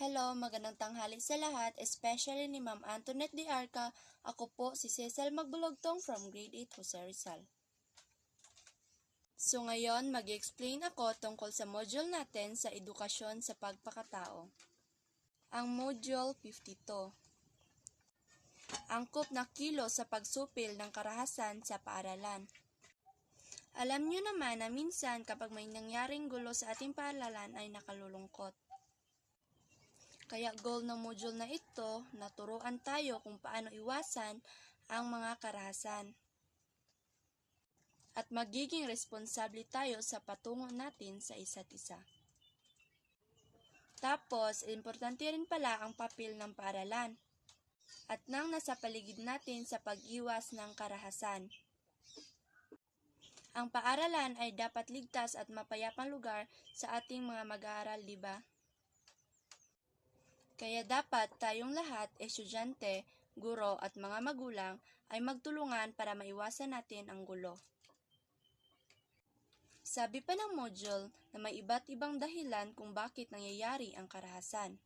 Hello, magandang tanghali sa lahat, especially ni Ma'am Antoinette Di Arca. Ako po si Cecil Magbulogtong from Grade 8 Jose Rizal. So ngayon, mag-explain ako tungkol sa module natin sa edukasyon sa pagpakatao. Ang module 52. Angkop na kilo sa pagsupil ng karahasan sa paaralan. Alam nyo naman na minsan kapag may nangyaring gulo sa ating paaralan ay nakalulungkot. Kaya goal ng module na ito, naturuan tayo kung paano iwasan ang mga karahasan. At magiging responsable tayo sa patungo natin sa isa't isa. Tapos, importante rin pala ang papel ng paaralan at nang nasa paligid natin sa pag-iwas ng karahasan. Ang paaralan ay dapat ligtas at mapayapang lugar sa ating mga mag-aaral, di ba? Kaya dapat tayong lahat, estudyante, guro at mga magulang ay magtulungan para maiwasan natin ang gulo. Sabi pa ng module na may iba't ibang dahilan kung bakit nangyayari ang karahasan.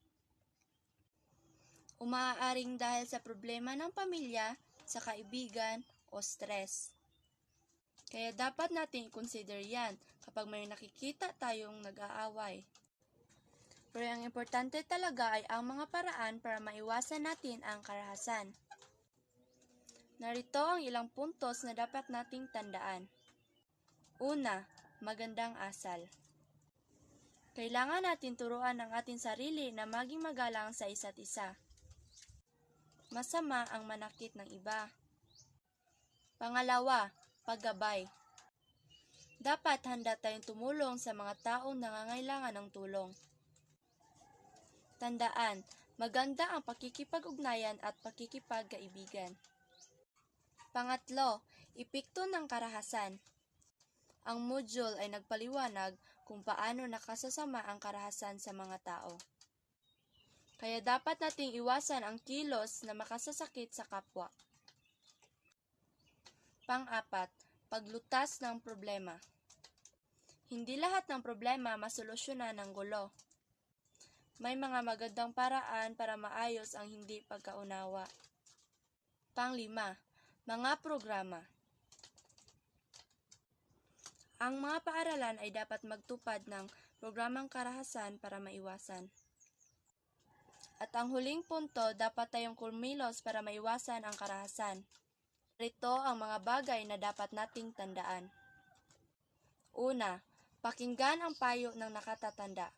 Umaaaring dahil sa problema ng pamilya, sa kaibigan o stress. Kaya dapat natin i-consider yan kapag may nakikita tayong nag-aaway. Pero ang importante talaga ay ang mga paraan para maiwasan natin ang karahasan. Narito ang ilang puntos na dapat nating tandaan. Una, magandang asal. Kailangan natin turuan ang ating sarili na maging magalang sa isa't isa. Masama ang manakit ng iba. Pangalawa, paggabay. Dapat handa tayong tumulong sa mga taong nangangailangan ng tulong. Tandaan, maganda ang pakikipag-ugnayan at pakikipagkaibigan. Pangatlo, ipikto ng karahasan. Ang module ay nagpaliwanag kung paano nakasasama ang karahasan sa mga tao. Kaya dapat nating iwasan ang kilos na makasasakit sa kapwa. Pang-apat, paglutas ng problema. Hindi lahat ng problema masolusyonan ng gulo. May mga magandang paraan para maayos ang hindi pagkaunawa. Panglima, mga programa. Ang mga paaralan ay dapat magtupad ng programang karahasan para maiwasan. At ang huling punto, dapat tayong kumilos para maiwasan ang karahasan. Rito ang mga bagay na dapat nating tandaan. Una, pakinggan ang payo ng nakatatanda.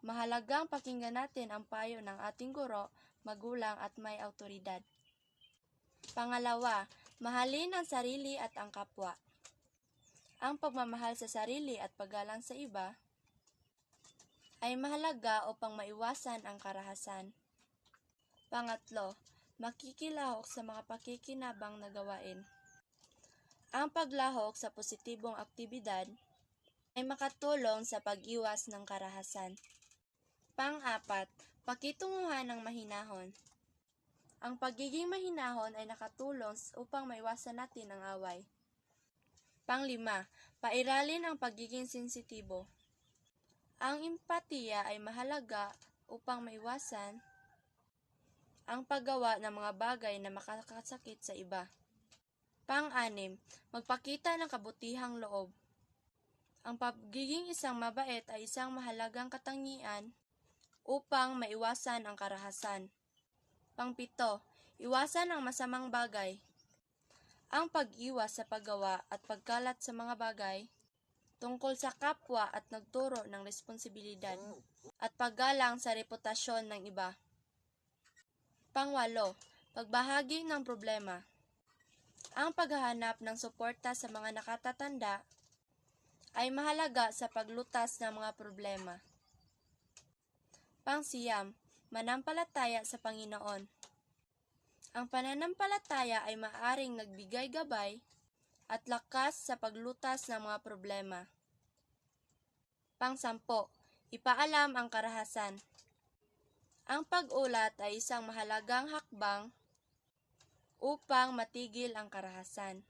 Mahalagang pakinggan natin ang payo ng ating guro, magulang at may autoridad. Pangalawa, mahalin ang sarili at ang kapwa. Ang pagmamahal sa sarili at paggalang sa iba ay mahalaga upang maiwasan ang karahasan. Pangatlo, makikilahok sa mga pakikinabang na gawain. Ang paglahok sa positibong aktibidad ay makatulong sa pag-iwas ng karahasan. Pang-apat, pakitunguhan ng mahinahon. Ang pagiging mahinahon ay nakatulong upang maiwasan natin ang away. Panglima, pairalin ang pagiging sensitibo. Ang empatiya ay mahalaga upang maiwasan ang paggawa ng mga bagay na makakasakit sa iba. Pang-anim, magpakita ng kabutihang loob. Ang pagiging isang mabait ay isang mahalagang katangian upang maiwasan ang karahasan. Pangpito, iwasan ang masamang bagay. Ang pag-iwas sa paggawa at pagkalat sa mga bagay tungkol sa kapwa at nagturo ng responsibilidad at paggalang sa reputasyon ng iba. Pangwalo, pagbahagi ng problema. Ang paghahanap ng suporta sa mga nakatatanda ay mahalaga sa paglutas ng mga problema. Pangsiyam, manampalataya sa Panginoon. Ang pananampalataya ay maaring nagbigay gabay at lakas sa paglutas ng mga problema. Pangsampo, ipaalam ang karahasan. Ang pag-ulat ay isang mahalagang hakbang upang matigil ang karahasan.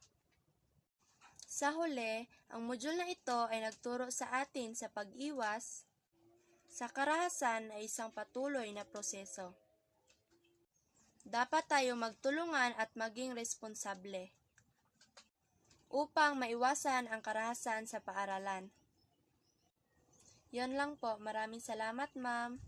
Sa huli, ang module na ito ay nagturo sa atin sa pag-iwas Sa karahasan ay isang patuloy na proseso. Dapat tayo magtulungan at maging responsable upang maiwasan ang karahasan sa paaralan. Yon lang po. Maraming salamat, ma'am.